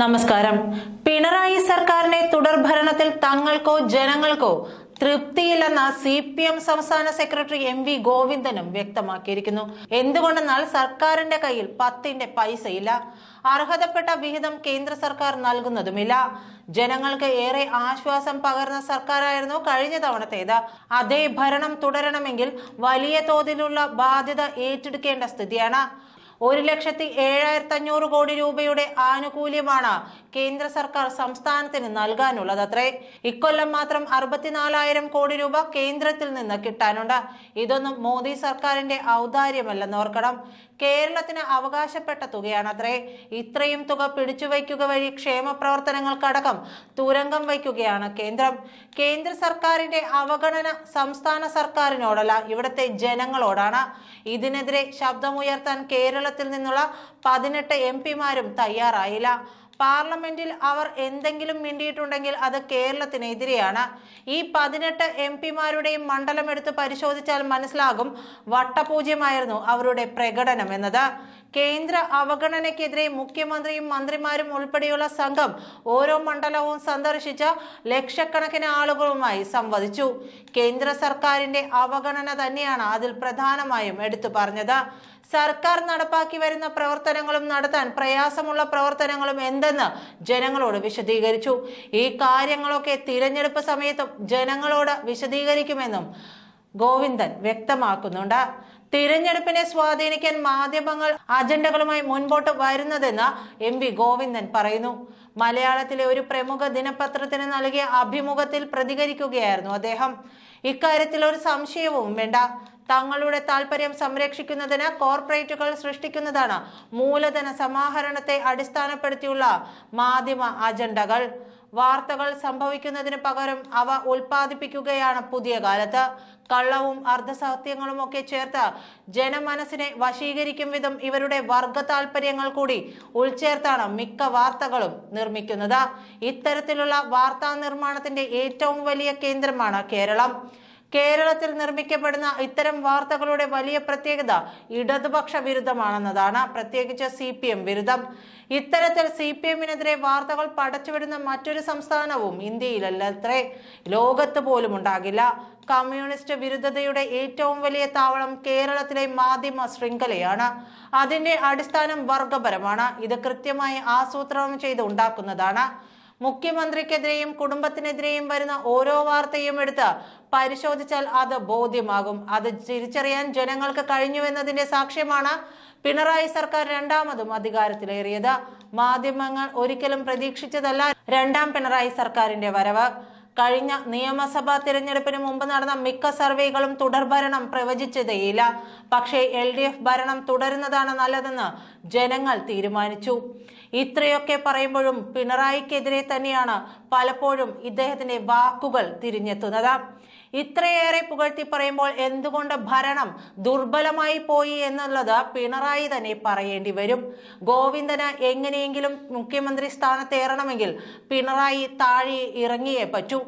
നമസ്കാരം. പിണറായി സർക്കാരിനെ തുടർ ഭരണത്തിൽ തങ്ങൾക്കോ ജനങ്ങൾക്കോ തൃപ്തിയില്ലെന്ന സി പി എം സംസ്ഥാന സെക്രട്ടറി എം വി ഗോവിന്ദനും വ്യക്തമാക്കിയിരിക്കുന്നു. എന്തുകൊണ്ടെന്നാൽ സർക്കാരിന്റെ കയ്യിൽ പത്തിന്റെ പൈസയില്ല. അർഹതപ്പെട്ട വിഹിതം കേന്ദ്ര സർക്കാർ നൽകുന്നതുമില്ല. ജനങ്ങൾക്ക് ഏറെ ആശ്വാസം പകർന്ന സർക്കാരായിരുന്നു കഴിഞ്ഞ തവണത്തേത്. അതേ ഭരണം തുടരണമെങ്കിൽ വലിയ തോതിലുള്ള ബാധ്യത ഏറ്റെടുക്കേണ്ട സ്ഥിതിയാണ്. ഒരു ലക്ഷത്തി ഏഴായിരത്തി അഞ്ഞൂറ് കോടി രൂപയുടെ ആനുകൂല്യമാണ് കേന്ദ്ര സർക്കാർ സംസ്ഥാനത്തിന് നൽകാനുള്ളത് അത്രേ. ഇക്കൊല്ലം മാത്രം അറുപത്തിനാലായിരം കോടി രൂപ കേന്ദ്രത്തിൽ നിന്ന് കിട്ടാനുണ്ട്. ഇതൊന്നും മോദി സർക്കാരിന്റെ ഔദാര്യമല്ലെന്ന് ഓർക്കണം. കേരളത്തിന് അവകാശപ്പെട്ട തുകയാണ് അത്രേ. ഇത്രയും തുക പിടിച്ചുവയ്ക്കുക വഴി ക്ഷേമ പ്രവർത്തനങ്ങൾക്കടക്കം തുരങ്കം വയ്ക്കുകയാണ് കേന്ദ്രം. കേന്ദ്ര സർക്കാരിന്റെ അവഗണന സംസ്ഥാന സർക്കാരിനോടല്ല ഇവിടുത്തെ ജനങ്ങളോടാണ്. ഇതിനെതിരെ ശബ്ദമുയർത്താൻ കേരളത്തിൽ നിന്നുള്ള പതിനെട്ട് എം പിമാരും തയ്യാറായില്ല. പാർലമെന്റിൽ അവർ എന്തെങ്കിലും മിണ്ടിയിട്ടുണ്ടെങ്കിൽ അത് കേരളത്തിനെതിരെയാണ്. ഈ പതിനെട്ട് എം പിമാരുടെയും മണ്ഡലം എടുത്ത് പരിശോധിച്ചാൽ മനസ്സിലാകും വട്ടപൂജ്യമായിരുന്നു അവരുടെ പ്രകടനം എന്നത്. കേന്ദ്ര അവഗണനയ്ക്കെതിരെ മുഖ്യമന്ത്രിയും മന്ത്രിമാരും ഉൾപ്പെടെയുള്ള സംഘം ഓരോ മണ്ഡലവും സന്ദർശിച്ച ലക്ഷക്കണക്കിന് ആളുകളുമായി സംവദിച്ചു. കേന്ദ്ര സർക്കാരിന്റെ അവഗണന തന്നെയാണ് അതിൽ പ്രധാനമായും എടുത്തു പറഞ്ഞത്. സർക്കാർ നടപ്പാക്കി വരുന്ന പ്രവർത്തനങ്ങളും നടത്താൻ പ്രയാസമുള്ള പ്രവർത്തനങ്ങളും എന്തെന്ന് ജനങ്ങളോട് വിശദീകരിച്ചു. ഈ കാര്യങ്ങളൊക്കെ തിരഞ്ഞെടുപ്പ് സമയത്തും ജനങ്ങളോട് വിശദീകരിക്കുമെന്നും ഗോവിന്ദൻ വ്യക്തമാക്കുന്നുണ്ട്. തിരഞ്ഞെടുപ്പിനെ സ്വാധീനിക്കാൻ മാധ്യമങ്ങൾ അജണ്ടകളുമായി മുൻപോട്ട് വരുന്നതെന്ന് എം വി ഗോവിന്ദൻ പറയുന്നു. മലയാളത്തിലെ ഒരു പ്രമുഖ ദിനപത്രത്തിന് നൽകിയ അഭിമുഖത്തിൽ പ്രതികരിക്കുകയായിരുന്നു അദ്ദേഹം. ഇക്കാര്യത്തിൽ ഒരു സംശയവും വേണ്ട. തങ്ങളുടെ താല്പര്യം സംരക്ഷിക്കുന്നതിന് കോർപ്പറേറ്റുകൾ സൃഷ്ടിക്കുന്നതാണ് മൂലധന സമാഹരണത്തെ അടിസ്ഥാനപ്പെടുത്തിയുള്ള മാധ്യമ അജണ്ടകൾ. വാർത്തകൾ സംഭവിക്കുന്നതിന് പകരം അവ ഉൽപ്പാദിപ്പിക്കുകയാണ് പുതിയ കാലത്ത്. കള്ളവും അർദ്ധസത്യങ്ങളും ഒക്കെ ചേർത്ത് ജനമനസ്സിനെ വശീകരിക്കും വിധം ഇവരുടെ വർഗ താല്പര്യങ്ങൾ കൂടി ഉൾച്ചേർത്താണ് മിക്ക വാർത്തകളും നിർമ്മിക്കുന്നത്. ഇത്തരത്തിലുള്ള വാർത്താ നിർമ്മാണത്തിന്റെ ഏറ്റവും വലിയ കേന്ദ്രമാണ് കേരളം. കേരളത്തിൽ നിർമ്മിക്കപ്പെടുന്ന ഇത്തരം വാർത്തകളുടെ വലിയ പ്രത്യേകത ഇടതുപക്ഷ വിരുദ്ധമാണെന്നതാണ്. പ്രത്യേകിച്ച് സി പി എം വിരുദ്ധം. ഇത്തരത്തിൽ സി പി എമ്മിനെതിരെ വാർത്തകൾ പടച്ചുവിടുന്ന മറ്റൊരു സംസ്ഥാനവും ഇന്ത്യയിലല്ലത്രേ. ലോകത്ത് പോലും ഉണ്ടാകില്ല. കമ്മ്യൂണിസ്റ്റ് വിരുദ്ധതയുടെ ഏറ്റവും വലിയ താവളം കേരളത്തിലെ മാധ്യമ ശൃംഖലയാണ്. അതിന്റെ അടിസ്ഥാനം വർഗപരമാണ്. ഇത് കൃത്യമായി ആസൂത്രണം ചെയ്ത് ഉണ്ടാക്കുന്നതാണ്. മുഖ്യമന്ത്രിക്കെതിരെയും കുടുംബത്തിനെതിരെയും വരുന്ന ഓരോ വാർത്തയും എടുത്ത് പരിശോധിച്ചാൽ അത് ബോധ്യമാകും. അത് തിരിച്ചറിയാൻ ജനങ്ങൾക്ക് കഴിഞ്ഞുവെന്നതിന്റെ സാക്ഷ്യമാണ് പിണറായി സർക്കാർ രണ്ടാമതും അധികാരത്തിലേറിയത്. മാധ്യമങ്ങൾ ഒരിക്കലും പ്രതീക്ഷിച്ചതല്ല രണ്ടാം പിണറായി സർക്കാരിന്റെ വരവ്. കഴിഞ്ഞ നിയമസഭാ തിരഞ്ഞെടുപ്പിന് മുമ്പ് നടന്ന മിക്ക സർവേകളും തുടർഭരണം പ്രവചിച്ചതേയില്ല പക്ഷേ എൽ ഡി എഫ് ഭരണം തുടരുന്നതാണ് നല്ലതെന്ന് ജനങ്ങൾ തീരുമാനിച്ചു. ഇത്രയൊക്കെ പറയുമ്പോഴും പിണറായിക്കെതിരെ തന്നെയാണ് പലപ്പോഴും ഇദ്ദേഹത്തിന്റെ വാക്കുകൾ തിരിഞ്ഞെത്തുന്നത്. ഇത്രയേറെ പുകഴ്ത്തി പറയുമ്പോൾ എന്തുകൊണ്ട് ഭരണം ദുർബലമായി പോയി എന്നുള്ളത് പിണറായി തന്നെ പറയേണ്ടി വരും. ഗോവിന്ദന് എങ്ങനെയെങ്കിലും മുഖ്യമന്ത്രി സ്ഥാനത്തേറണമെങ്കിൽ പിണറായി താഴെ ഇറങ്ങിയേ പറ്റൂ.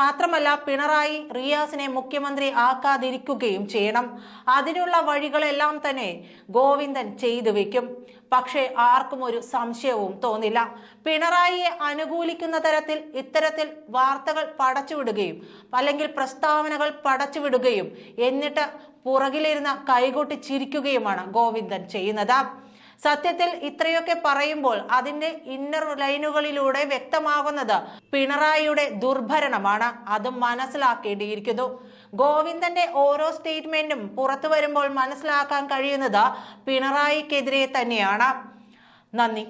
മാത്രമല്ല പിണറായി റിയാസിനെ മുഖ്യമന്ത്രി ആക്കാതിരിക്കുകയും ചെയ്യണം. അതിനുള്ള വഴികളെല്ലാം തന്നെ ഗോവിന്ദൻ ചെയ്തു വെക്കും. പക്ഷേ ആർക്കും ഒരു സംശയവും തോന്നില്ല. പിണറായിയെ അനുകൂലിക്കുന്ന തരത്തിൽ ഇത്തരത്തിൽ വാർത്തകൾ പടച്ചുവിടുകയും അല്ലെങ്കിൽ പ്രസ്താവനകൾ പടച്ചുവിടുകയും എന്നിട്ട് പുറകിലിരുന്ന കൈകൊട്ടി ചിരിക്കുകയുമാണ് ഗോവിന്ദൻ ചെയ്യുന്നത്. സത്യത്തിൽ ഇത്രയൊക്കെ പറയുമ്പോൾ അതിന്റെ ഇന്നർ ലൈനുകളിലൂടെ വ്യക്തമാകുന്നത് പിണറായിയുടെ ദുർഭരണമാണ്. അത് മനസ്സിലാക്കേണ്ടിയിരിക്കുന്നു. ഗോവിന്ദന്റെ ഓരോ സ്റ്റേറ്റ്മെന്റും പുറത്തു വരുമ്പോൾ മനസ്സിലാക്കാൻ കഴിയുന്നത് പിണറായിക്കെതിരെ തന്നെയാണ്. നന്ദി.